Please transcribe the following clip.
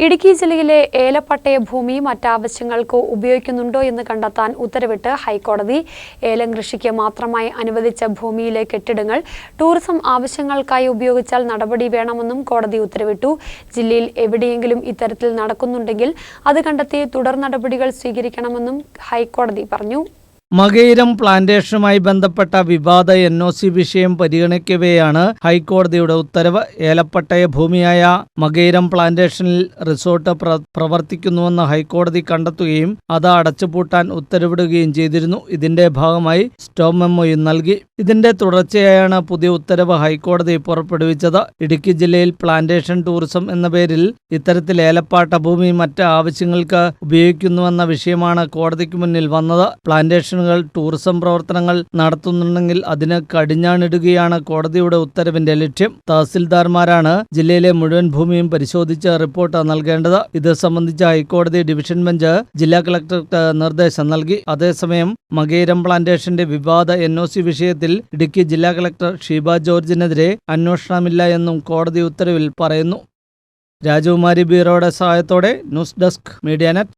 ഇടുക്കി ജില്ലയിലെ ഏലപ്പട്ടയ ഭൂമി മറ്റാവശ്യങ്ങൾക്ക് ഉപയോഗിക്കുന്നുണ്ടോ എന്ന് കണ്ടെത്താൻ ഉത്തരവിട്ട് ഹൈക്കോടതി ഏലം കൃഷിക്ക് മാത്രമായി അനുവദിച്ച ഭൂമിയിലെ കെട്ടിടങ്ങൾ ടൂറിസം ആവശ്യങ്ങൾക്കായി ഉപയോഗിച്ചാൽ നടപടി വേണമെന്നും കോടതി ഉത്തരവിട്ടു. ജില്ലയിൽ എവിടെയെങ്കിലും ഇത്തരത്തിൽ നടക്കുന്നുണ്ടെങ്കിൽ അത് കണ്ടെത്തി തുടർ നടപടികൾ സ്വീകരിക്കണമെന്നും ഹൈക്കോടതി പറഞ്ഞു. മകയിരം പ്ലാന്റേഷനുമായി ബന്ധപ്പെട്ട വിവാദ എൻ ഒ സി വിഷയം പരിഗണിക്കവെയാണ് ഹൈക്കോടതിയുടെ ഉത്തരവ്. ഏലപ്പട്ടയ ഭൂമിയായ മകയിരം പ്ലാന്റേഷനിൽ റിസോർട്ട് പ്രവർത്തിക്കുന്നുവെന്ന് ഹൈക്കോടതി കണ്ടെത്തുകയും അത് അടച്ചുപൂട്ടാൻ ഉത്തരവിടുകയും ചെയ്തിരുന്നു. ഇതിന്റെ ഭാഗമായി സ്റ്റോ മെമ്മോയും നൽകി. ഇതിന്റെ തുടർച്ചയായാണ് പുതിയ ഉത്തരവ് ഹൈക്കോടതി പുറപ്പെടുവിച്ചത്. ഇടുക്കി ജില്ലയിൽ പ്ലാന്റേഷൻ ടൂറിസം എന്ന പേരിൽ ഇത്തരത്തിൽ ഏലപ്പാട്ട ഭൂമി മറ്റ് ആവശ്യങ്ങൾക്ക് ഉപയോഗിക്കുന്നുവെന്ന വിഷയമാണ് കോടതിക്ക് മുന്നിൽ വന്നത്. പ്ലാന്റേഷനുകൾ ടൂറിസം പ്രവർത്തനങ്ങൾ നടത്തുന്നുണ്ടെങ്കിൽ അതിന് കടിഞ്ഞാണിടുകയാണ് കോടതിയുടെ ഉത്തരവിന്റെ ലക്ഷ്യം. തഹസിൽദാർമാരാണ് ജില്ലയിലെ മുഴുവൻ ഭൂമിയും പരിശോധിച്ച് റിപ്പോർട്ട് നൽകേണ്ടത്. ഇത് സംബന്ധിച്ച് ഹൈക്കോടതി ഡിവിഷൻ ബെഞ്ച് ജില്ലാ കളക്ടർക്ക് നിർദ്ദേശം നൽകി. അതേസമയം മകേരം പ്ലാന്റേഷന്റെ വിവാദ എൻ ഒ സി വിഷയത്തിൽ ഇടുക്കി ജില്ലാ കളക്ടർ ഷീബ ജോർജിനെതിരെ അന്വേഷണമില്ല എന്നും കോടതി ഉത്തരവിൽ പറയുന്നു. രാജകുമാരി ബ്യൂറോയുടെ സഹായത്തോടെ ന്യൂസ് ഡെസ്ക് മീഡിയ നെറ്റ്.